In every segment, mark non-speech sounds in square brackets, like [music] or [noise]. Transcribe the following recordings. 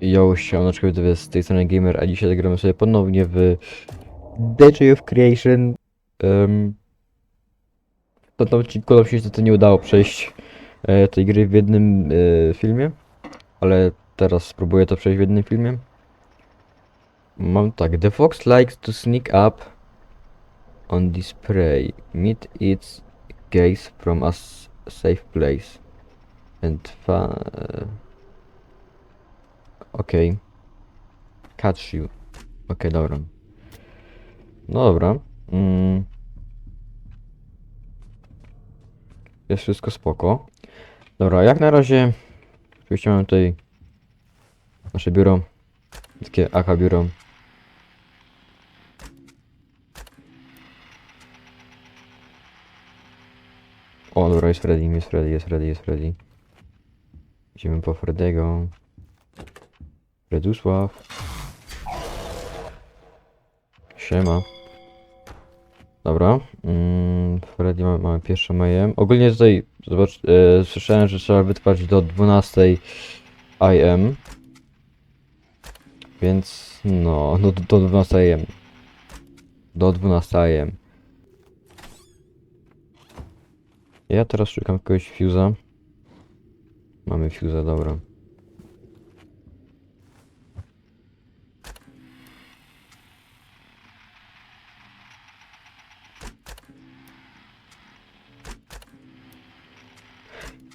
Yo, siemanoczko, widzowie, z tej strony Gamer, a dzisiaj zagramy sobie ponownie w DJ of Creation. Um, na tym odcinku nam się niestety nie udało przejść e, tej gry w jednym e, filmie, ale teraz spróbuję to przejść w jednym filmie. Mam tak, the fox likes to sneak up on this prey, meet its gaze from a safe place, and fa... Okej. Catch you. Okej, dobra. No dobra. Mm. Jest wszystko spoko. Dobra, jak na razie oczywiście mamy tutaj nasze biuro. Takie AK biuro. O, dobra, jest Freddy, jest Freddy, jest Freddy, jest Freddy. Idziemy po Freddy'ego. Redusław. Siema. Dobra. Mm, Freddy mamy, mamy pierwsze majem. Ogólnie tutaj zobacz, e, słyszałem, że trzeba wytrwać do 12 IM. Więc no, no do, do 12 IM. Do 12 IM. Ja teraz szukam jakiegoś fuse'a. Mamy fuse'a, dobra.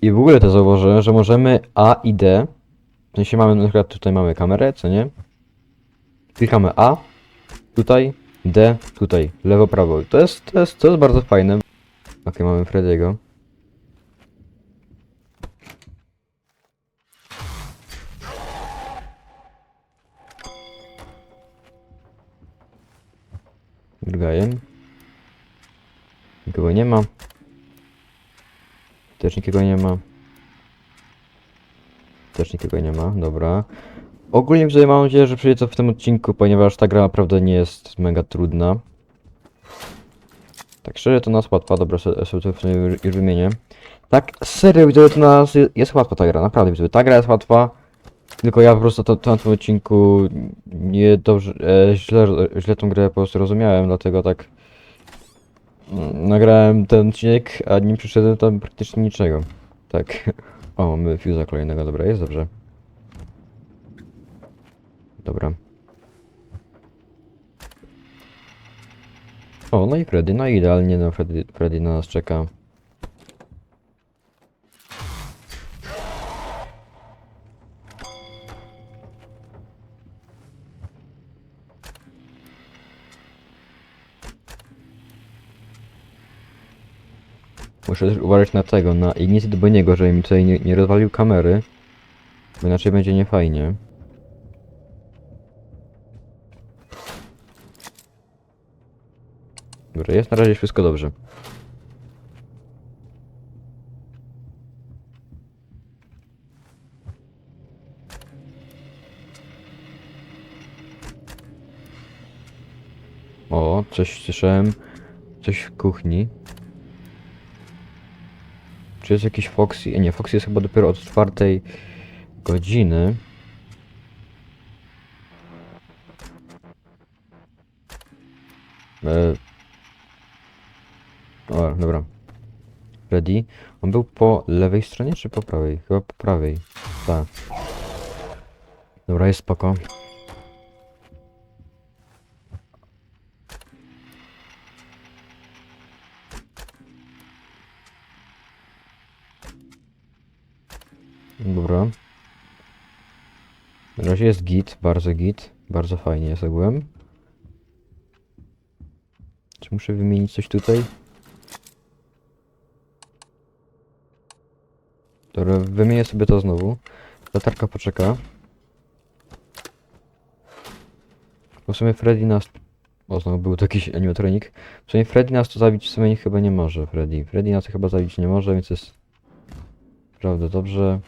I w ogóle to zauważyłem, że możemy A i D. W sensie mamy na przykład tutaj mamy kamerę, co nie? Klikamy A, tutaj, D, tutaj, lewo, prawo. To jest, to jest, to jest bardzo fajne. Ok, mamy Frediego. Drgajem. Nikogo nie ma. Też nikogo nie ma. Też nikogo nie ma, dobra. Ogólnie tutaj mam nadzieję, że przyjdzie to w tym odcinku, ponieważ ta gra naprawdę nie jest mega trudna. Tak szczerze to nas łatwa, dobra, sobie to już wymienię. Tak serio widzę, to nas jest łatwa ta gra, naprawdę widzę, ta gra jest łatwa. Tylko ja po prostu to, to na tym odcinku nie dobrze, e, źle, źle tą grę po prostu rozumiałem, dlatego tak nagrałem ten odcinek, a nim przyszedłem tam praktycznie niczego. Tak. [laughs] O, mamy fuse'a kolejnego, dobra, jest dobrze. Dobra. O, no i Freddy, no idealnie, no Freddy, Freddy na nas czeka. Muszę też uważać na tego, na ignicję do niego, żeby mi tutaj nie, nie rozwalił kamery. Bo inaczej będzie niefajnie. Dobra, jest na razie wszystko dobrze. O, coś słyszałem. Coś w kuchni. Czy jest jakiś Foxy? Nie, Foxy jest chyba dopiero od czwartej godziny. E... O, dobra. Ready? On był po lewej stronie czy po prawej? Chyba po prawej. Tak. Dobra, jest spoko. Dobra. Na razie jest git, bardzo git. Bardzo fajnie ogółem. Czy muszę wymienić coś tutaj? Dobra, wymienię sobie to znowu. Latarka poczeka. Bo w sumie Freddy nas... O, znowu był to jakiś animatronik. W sumie Freddy nas tu zabić w sumie chyba nie może, Freddy. Freddy nas chyba zabić nie może, więc jest... Prawda, dobrze.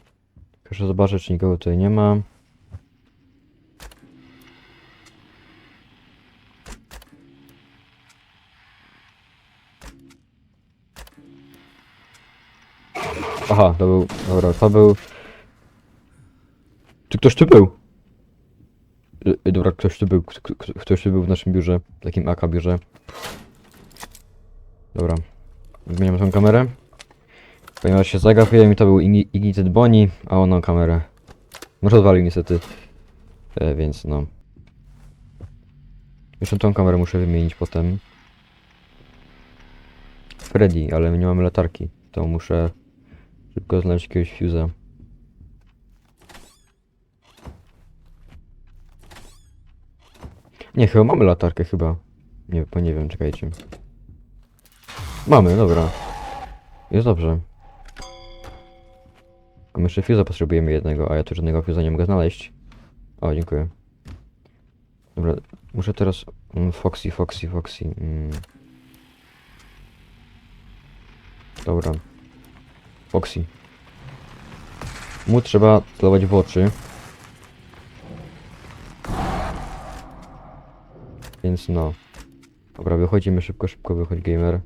Proszę zobaczyć, czy nikogo tutaj nie ma. Aha, to był. Dobra, to był. Czy ktoś tu był? Y, y, Dobra, ktoś tu był, ktoś tu był w naszym biurze, takim AK biurze. Dobra, zmieniam tą kamerę. Ponieważ się zagapuje mi to był Igni- Ignited Bonnie, a on ma kamerę. Może odwalił niestety. E, więc no. Jeszcze tą kamerę muszę wymienić potem. Freddy, ale nie mamy latarki. To muszę szybko znaleźć jakiegoś fuse'a. Nie, chyba mamy latarkę chyba. Nie, bo nie wiem, czekajcie. Mamy, dobra. Jest dobrze. A my jeszcze potrzebujemy jednego, a ja tu żadnego fuse'a nie mogę znaleźć. O, dziękuję. Dobra, muszę teraz... Mm, Foxy, Foxy, Foxy. Mm. Dobra. Foxy. Mu trzeba celować w oczy. Więc no. Dobra, wychodzimy szybko, szybko, wychodź gamer.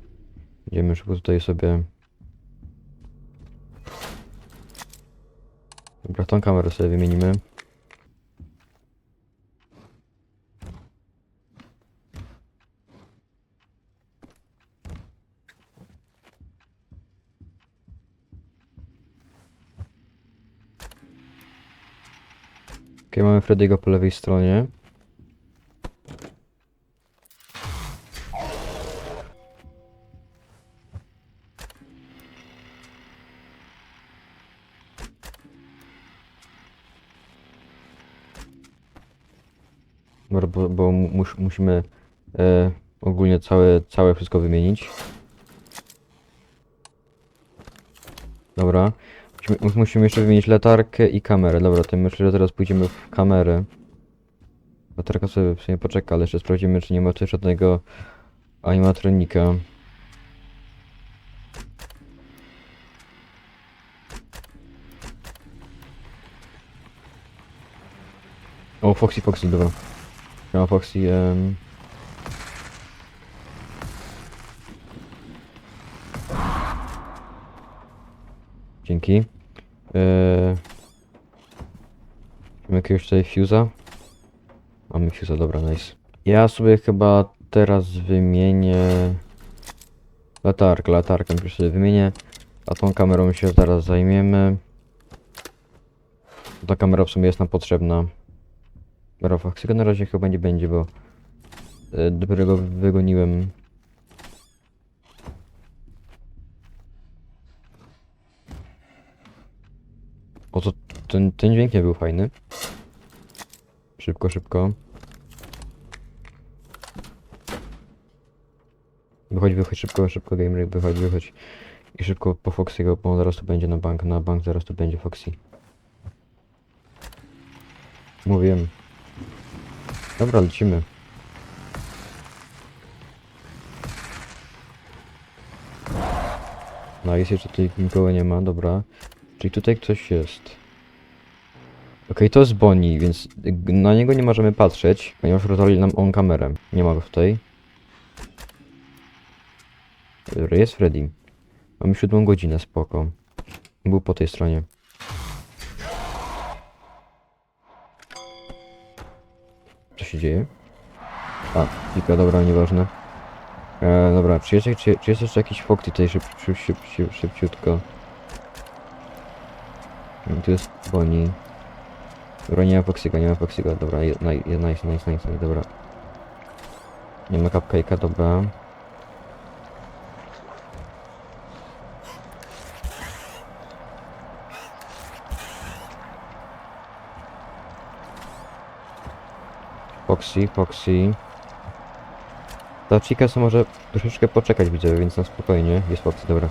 Idziemy szybko tutaj sobie. Dobra, tą kamerę sobie wymienimy. Ok, mamy Freddy'ego po lewej stronie. już musimy e, ogólnie całe, całe wszystko wymienić. Dobra. Musimy, musimy jeszcze wymienić latarkę i kamerę. Dobra, to myślę, że teraz pójdziemy w kamerę. Latarka sobie w sumie poczeka, ale jeszcze sprawdzimy, czy nie ma tu żadnego animatronika. O, Foxy Foxy 2. No, Foxy... Um... Dzięki. Yy... Mamy jakiegoś tutaj fuse'a? Mamy fuse'a, dobra, nice. Ja sobie chyba teraz wymienię... Latarkę, latarkę już sobie wymienię. A tą kamerą się zaraz zajmiemy. Ta kamera w sumie jest nam potrzebna. Dobra, Foxy'ego na razie chyba nie będzie, bo... E, dopiero go wygoniłem. O to ten, ten dźwięk nie był fajny. Szybko, szybko. Wychodź, wychodź, szybko, szybko, gamer, wychodź, wychodź. I szybko po Foxy'ego, bo zaraz tu będzie na bank, na bank zaraz tu będzie Foxy. Mówiłem. Dobra, lecimy. No, jest jeszcze tutaj nikogo nie ma, dobra. Czyli tutaj ktoś jest. Okej, to jest Bonnie, więc na niego nie możemy patrzeć, ponieważ rozwalił nam on kamerę. Nie ma go tutaj. Jest Freddy. Mamy siódmą godzinę, spoko. Był po tej stronie. Się dzieje? A, kilka, dobra, nieważne. E, dobra, czy jest, czy, czy jest jeszcze jakiś Foxy tutaj szyb, szyb, szyb, szyb, szybciutko? Mm, Tu jest Bonnie. Dobra, nie ma Foxy'ego, nie ma Foxy'ego, dobra, je, nice, nice, nice, dobra. Nie ma cupcake'a, dobra. Foxy, Foxy. Ta chica co może troszeczkę poczekać widzę, więc na spokojnie. Jest Foxy, dobra.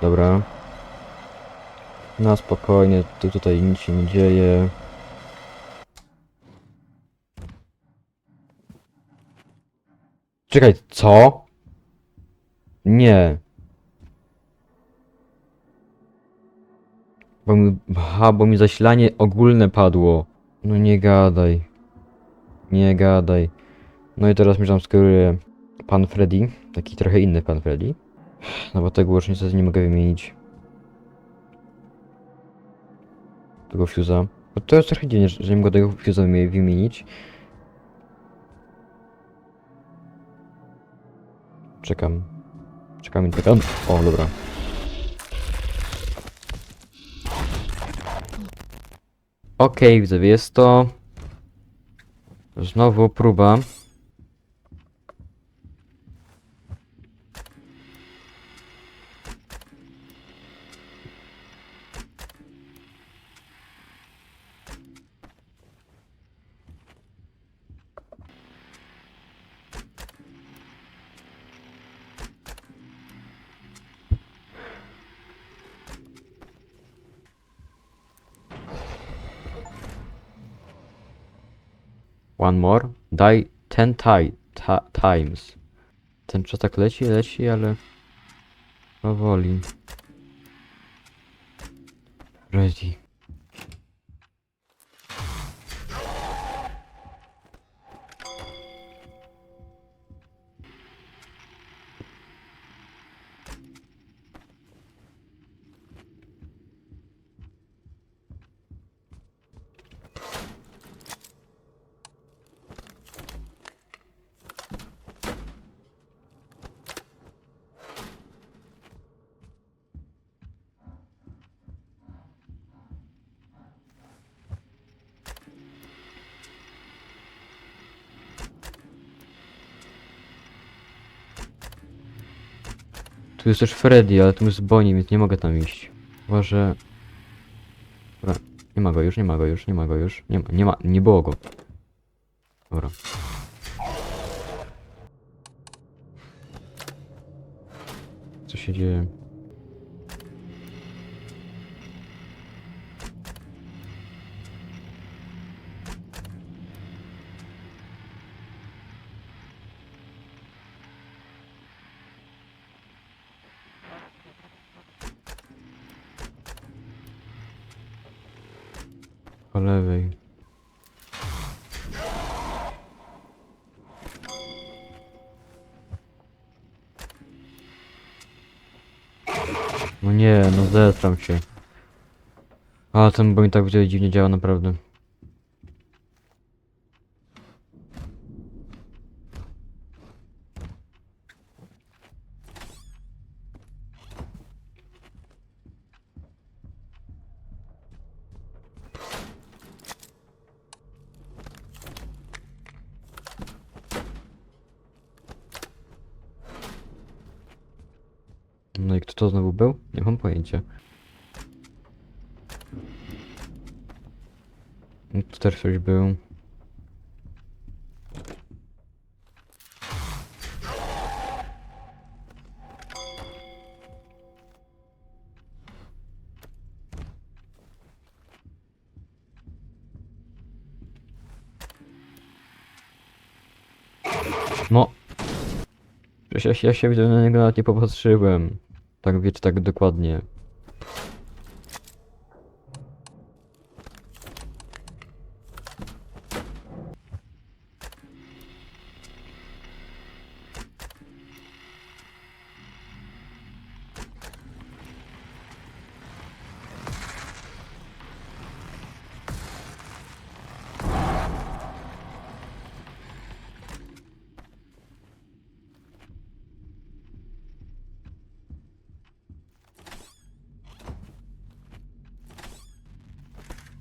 Dobra. Na spokojnie, tu tutaj nic się nie dzieje. Czekaj, co? Nie. Bo mi, aha, bo mi zasilanie ogólne padło. No nie gadaj. Nie gadaj. No i teraz mi tam skieruje pan Freddy. Taki trochę inny pan Freddy. No bo tego już niestety nie mogę wymienić. tego fuse'a. Bo to jest trochę dziwnie, że nie mogę tego fuse'a wymi- wymienić. Czekam. Czekam i czekam. O, dobra. Okej, widzowie, jest to... Znowu próba. One more. Die ten ti ta times. Ten czas tak leci, leci, ale... Powoli. Ready. Tu jest też Freddy, ale tu jest Bonnie, więc nie mogę tam iść. Chyba, że... Dobra, nie ma go już, nie ma go już, nie ma go już. Nie ma, nie ma, nie było go. Dobra. Co się dzieje? Po lewej. No nie, no zestram się. A ten bo mi tak widzieli dziwnie działa naprawdę. No i kto to znowu był? Nie mam pojęcia. No Tu też ktoś był. No. Przecież ja, ja się na niego nawet nie popatrzyłem. Tak wiecie, tak dokładnie.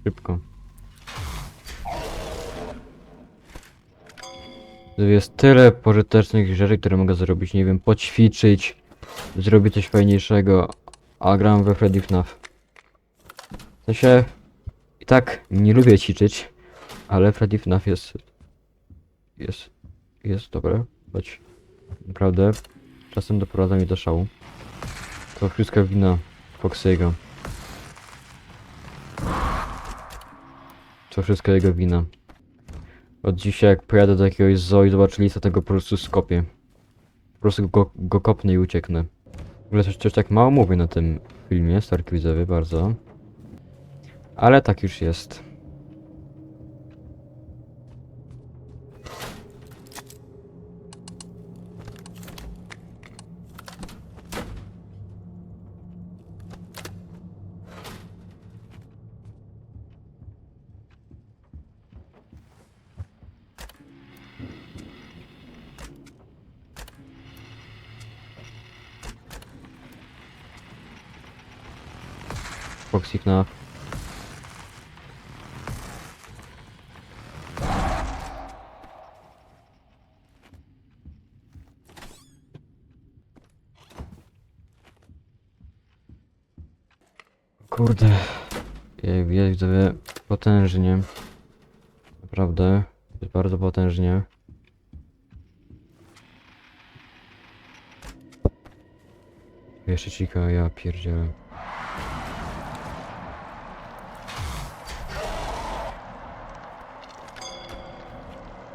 Szybko. Jest tyle pożytecznych rzeczy, które mogę zrobić. Nie wiem, poćwiczyć, zrobić coś fajniejszego, a gram we Freddy FNAF. W sensie, i tak nie lubię ćwiczyć, ale Freddy FNAF jest, jest, jest dobre, choć naprawdę czasem doprowadza mnie do szału. To wszystko wina Foxy'ego. To wszystko jego wina. Od dzisiaj jak pojadę do jakiegoś zoo i zobaczę listę, tego po prostu skopię. Po prostu go, go kopnę i ucieknę. W ogóle coś, coś tak mało mówię na tym filmie, starki widzowie, bardzo. Ale tak już jest. Foxy FNAF. Kurde, jak widać sobie potężnie. Naprawdę, bardzo potężnie. Jeszcze cika, ja pierdzielę.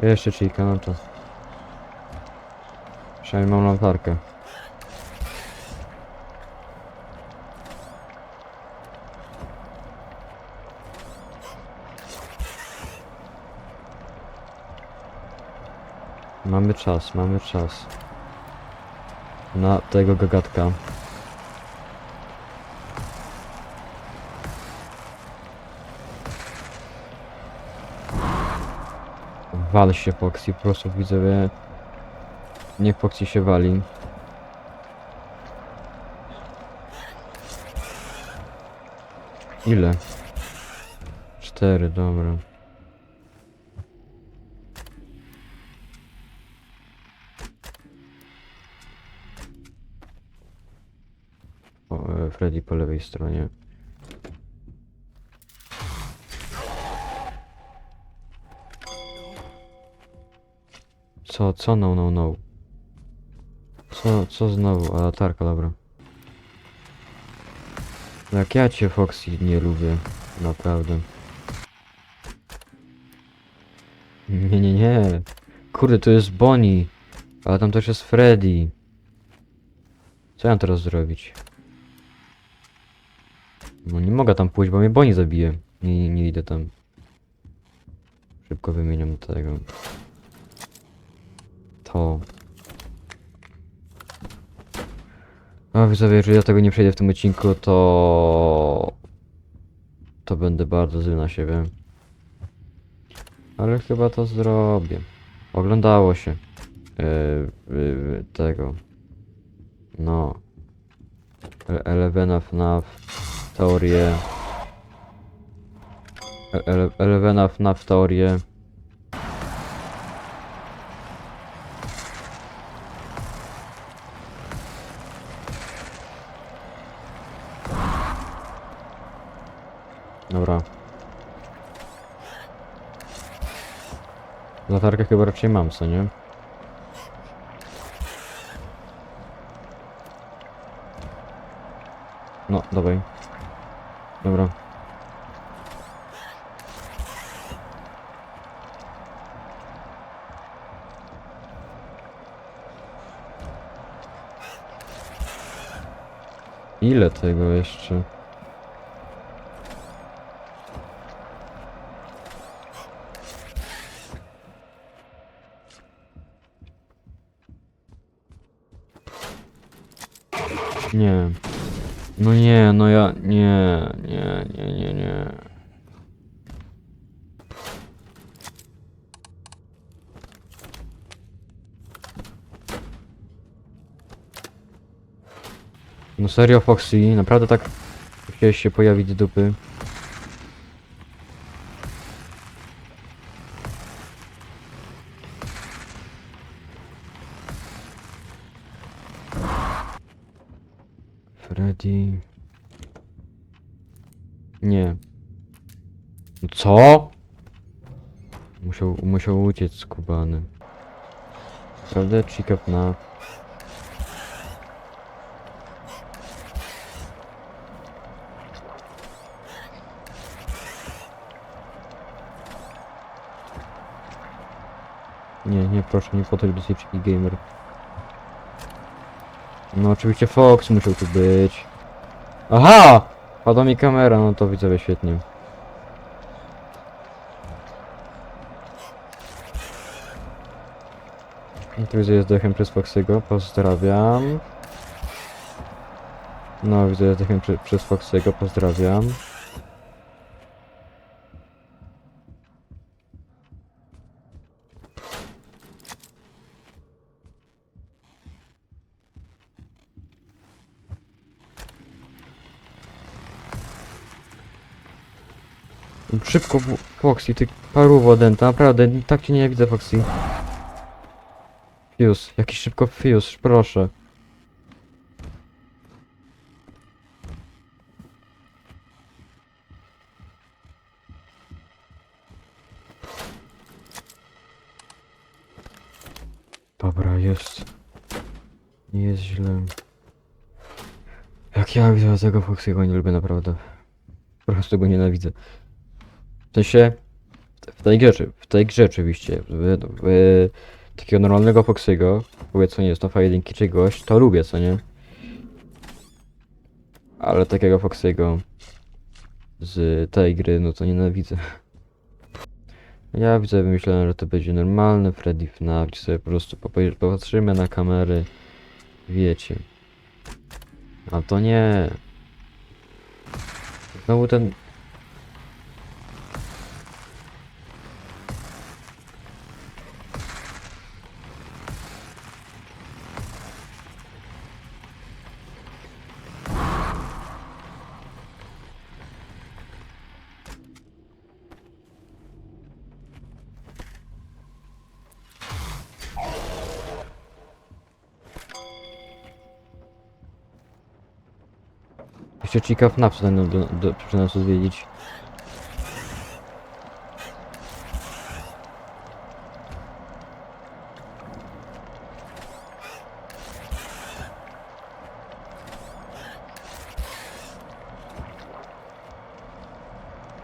Jeszcze cika, no to. Przynajmniej mam latarkę. Mamy czas, mamy czas. Na tego gagatka. Wal się Foxy, po prostu widzowie. Niech Foxy się wali. Ile? Cztery, dobra. O, e, Freddy po lewej stronie. Co, co no, no, no? Co, co znowu? A latarka, dobra. Jak ja cię, Foxy, nie lubię. Naprawdę. Nie, nie, nie. Kurde, to jest Bonnie. Ale tam też jest Freddy. Co ja mam teraz zrobić? No nie mogę tam pójść, bo mnie Bonnie zabije. Nie, nie idę tam. Szybko wymieniam tego. To. A widzowie, jeżeli ja tego nie przejdę w tym odcinku, to... To będę bardzo zły na siebie. Ale chyba to zrobię. Oglądało się. Yy, yy, tego. No. Elevena FNAF. Teorię. E- Ele Elevena FNAF teorię. Dobra. Latarkę chyba raczej mam, co nie? No, dawaj. Dobra. Ile tego jeszcze? Nie. No nie, no ja... Nie, nie, nie, nie, nie. No serio, Foxy? Naprawdę tak chciałeś się pojawić z dupy? Co? Musiał, musiał uciec skubany. Prawda? Chick up na... Nie, nie, proszę, nie podchodź do Sypczyki Gamer. No oczywiście Fox musiał tu być. Aha! Padła mi kamera, no to widzowie świetnie. I tu widzę jest dechem przez Foxy'ego, pozdrawiam. No widzę jest dechem przy, przez Foxy'ego, pozdrawiam. Szybko, Foxy, ty paruwo denta, naprawdę, tak cię nie widzę, Foxy. Fuse, jakiś szybko Fuse, proszę. Dobra, jest. Nie jest źle. Jak ja widzę tego Foxy'ego nie lubię naprawdę. Po prostu go nienawidzę. W sensie, w tej grze, w tej grze oczywiście, w, w, takiego normalnego Foxy'ego, powiedzmy nie jest to fajedynki czy gość, to lubię, co nie? Ale takiego Foxy'ego z tej gry, no to nienawidzę. Ja widzę, myślałem, że to będzie normalny Freddy FNAF, gdzie sobie po prostu popatrzymy na kamery, wiecie. A to nie. Znowu ten Jeszcze Chica FNAF chce do, do, do, przy nas odwiedzić.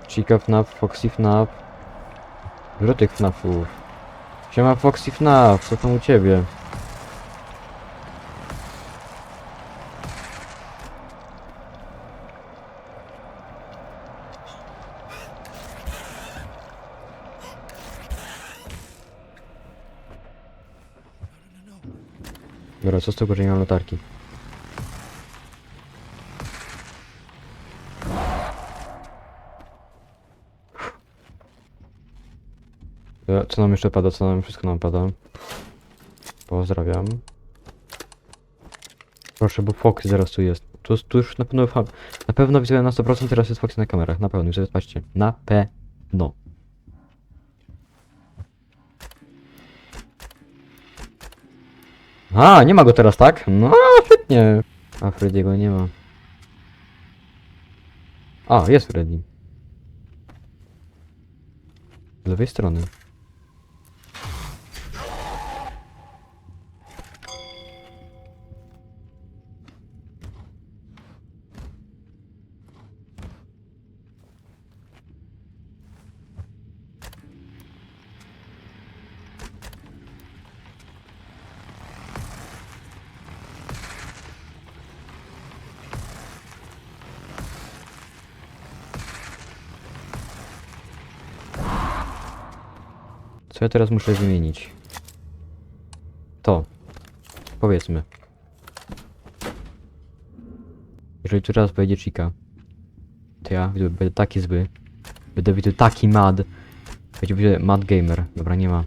Chica FNAF, Foxy FNAF. Tych FNAFów. Siema Foxy FNAF, co tam u ciebie? Dobra, co z tego, że nie mam latarki? Co nam jeszcze pada? Co nam wszystko nam pada? Pozdrawiam. Proszę, bo Fox zaraz tu jest. Tu, tu już na pewno, na pewno widzę na 100% teraz jest Fox na kamerach. Na pewno, już patrzcie. Na pewno. A, nie ma go teraz, tak? No, świetnie. A Freddy'ego nie ma. A, jest Freddy. Z lewej strony. Co ja teraz muszę wymienić? To. Powiedzmy. Jeżeli tu raz wejdzie Chica, to ja będę taki zły. Będę widział taki mad. Będzie mad gamer. Dobra, nie ma.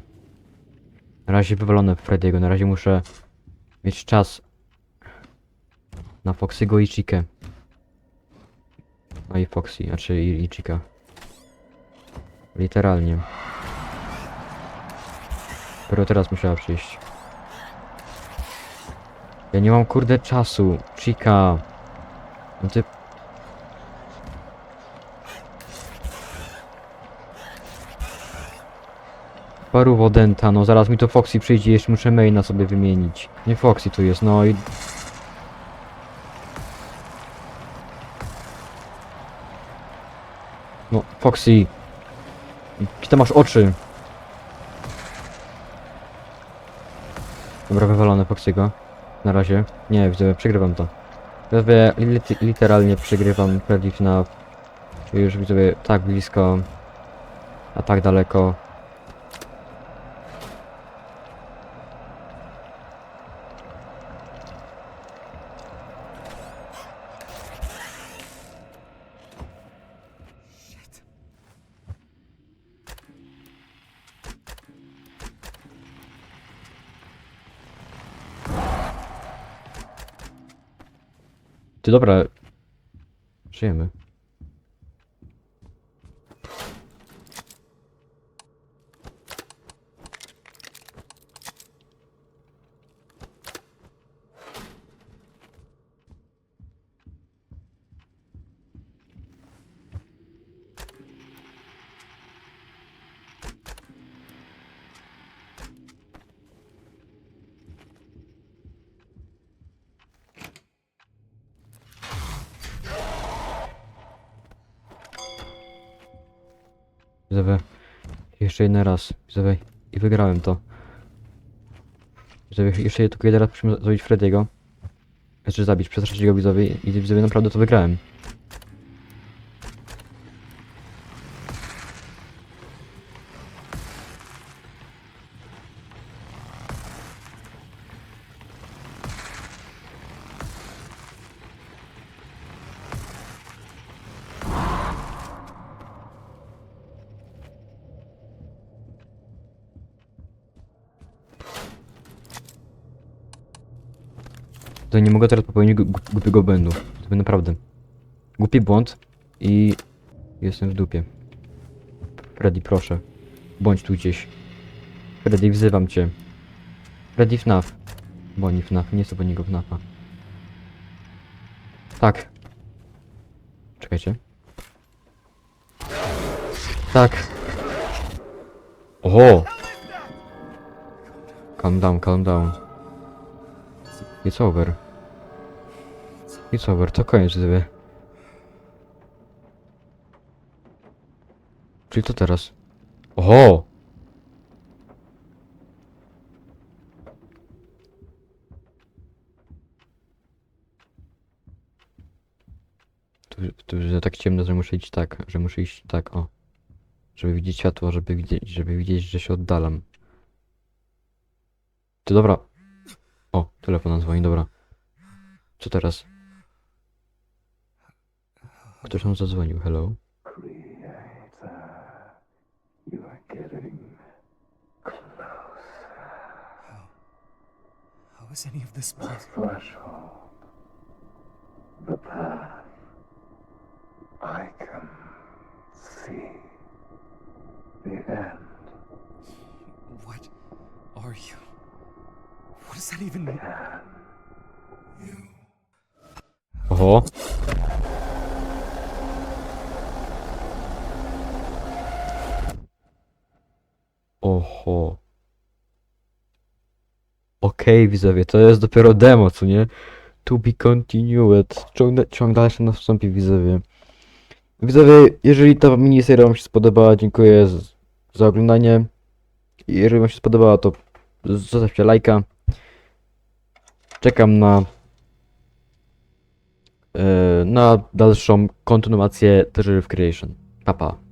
Na razie wywalone Freddy'ego. Na razie muszę mieć czas na Foxy'ego i Chikę. No i Foxy, znaczy i, i Chica. Literalnie. Dopiero teraz musiała przyjść. Ja nie mam kurde czasu. Chica. No ty... Paru wodenta, no zaraz mi to Foxy przyjdzie, jeszcze muszę maina sobie wymienić. Nie Foxy tu jest, no i... No, Foxy. Jakie masz oczy? Dobra, wywalone Foxy'ego. Na razie. Nie, widzę, przegrywam to. Widzę, lit literalnie przegrywam Freddy FNAF. Już widzę tak blisko, a tak daleko. Ty dobra. Żyjemy. Jeszcze jeden raz, widzowie, i wygrałem to. Widzowie, jeszcze tylko jeden raz musimy zrobić Frediego. Znaczy zabić, przestraszyć go widzowie i widzowie naprawdę to wygrałem. Mogę teraz popełnić głupiego błędu. To będzie naprawdę. Głupi błąd i jestem w dupie. Freddy, proszę. Bądź tu gdzieś. Freddy, wzywam cię. Freddy FNAF. Boni FNAF, nie chcę po niego FNAFa. Tak. Czekajcie. Tak. Oho! Calm down, calm down. It's over. It's over, to koniec gdyby. Czyli co teraz? Oho! Tu, tu że tak ciemno, że muszę iść tak, że muszę iść tak, o. Żeby widzieć światło, żeby widzieć, żeby widzieć, że się oddalam. To dobra. O, telefon dzwoni, dobra. Co teraz? Ktoś nam zadzwonił, hello? Creator, you are getting close. How is any of this possible? The possible? threshold, the path. I can see the end. What are you? What does that even mean? Can Oho. Oho. Okej, widzowie, to jest dopiero demo, co nie? To be continued. Ciąg, ciąg dalszy nastąpi, widzowie. Widzowie, jeżeli ta miniseria wam się spodobała, dziękuję za oglądanie. Jeżeli wam się spodobała, to zostawcie lajka. Czekam na e, na dalszą kontynuację of Creation. Pa, pa.